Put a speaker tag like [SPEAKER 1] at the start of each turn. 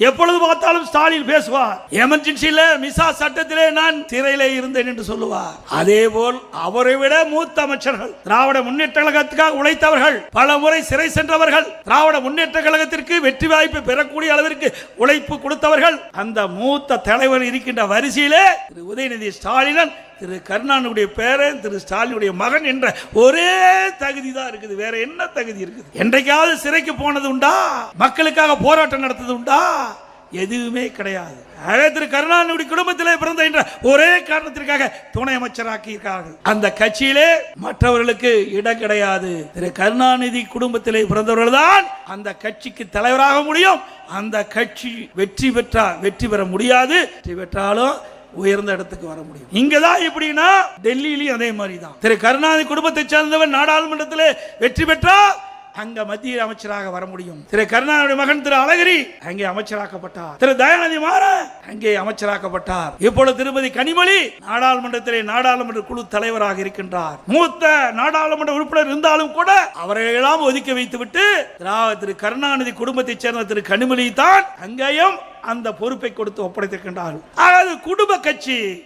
[SPEAKER 1] எப்பொழுது பார்த்தாலும் ஸ்டாலின் பேசுவார். எமர்ஜென்சியில மிசா சட்டத்திலே நான் சிறையிலே இருந்தேன் என்று சொல்லுவார். அதே போல் அவரை விட மூத்த அமைச்சர்கள் திராவிட முன்னேற்ற கழகத்துக்காக உழைத்தவர்கள் பல முறை சிறை சென்றவர்கள் திராவிட முன்னேற்ற கழகத்திற்கு வெற்றி வாய்ப்பு பெறக்கூடிய அளவிற்கு உழைப்பு கொடுத்தவர்கள் அந்த மூத்த தலைவர் இருக்கின்ற வரிசையிலே திரு உதயநிதி ஸ்டாலினன் திரு கருணாநிதியுடைய பேரன் திரு ஸ்டாலினுடைய மகன் என்ற ஒரே தகுதி தான் இருக்குது. வேற என்ன தகுதி இருக்குது? என்றைக்காவது சிறைக்கு போனது உண்டா? மக்களுக்காக போராட்டம் நடத்தது உண்டா? எதுவுமே கிடையாது. அதே திரு கருணாநிதி குடும்பத்திலே பிறந்த என்ற ஒரே காரணத்திற்காக துணை அமைச்சராக்கியிருக்கார்கள் அந்த கட்சியிலே மற்றவர்களுக்கு இடம் கிடையாது. திரு கருணாநிதி குடும்பத்திலே பிறந்தவர்கள் தான் அந்த கட்சிக்கு தலைவராக முடியும். அந்த கட்சி வெற்றி பெற்றால் வெற்றி பெற முடியாது. வெற்றி பெற்றாலும் உயர்ந்த இடத்துக்கு வர முடியும். இங்கதான் எப்படின்னா டெல்லியிலையும் அதே மாதிரி தான் திரு கருணாநிதி குடும்பத்தை சேர்ந்தவன் நாடாளுமன்றத்தில் வெற்றி பெற்றா அங்க மத்திய அமைச்சராக வர முடியும். திரு கருணாநிதி மகன் திரு அழகிரி அங்கே அமைச்சராக்கப்பட்டார். திரு தயாநிதி மாறன் அங்கே அமைச்சராக்கப்பட்டார். இப்பொழுது திருமதி கனிமொழி நாடாளுமன்றத்திலே நாடாளுமன்ற குழு தலைவராக இருக்கின்றார். மூத்த நாடாளுமன்ற உறுப்பினர் இருந்தாலும் கூட அவரையெல்லாம் ஒதுக்கி வைத்துவிட்டு திரா- திரு கருணாநிதி குடும்பத்தைச் சேர்ந்த திரு கனிமொழி தான் அங்கேயும் அந்த பொறுப்பை கொடுத்து ஒப்படைத்திருக்கின்றார்கள். அதாவது குடும்ப கட்சி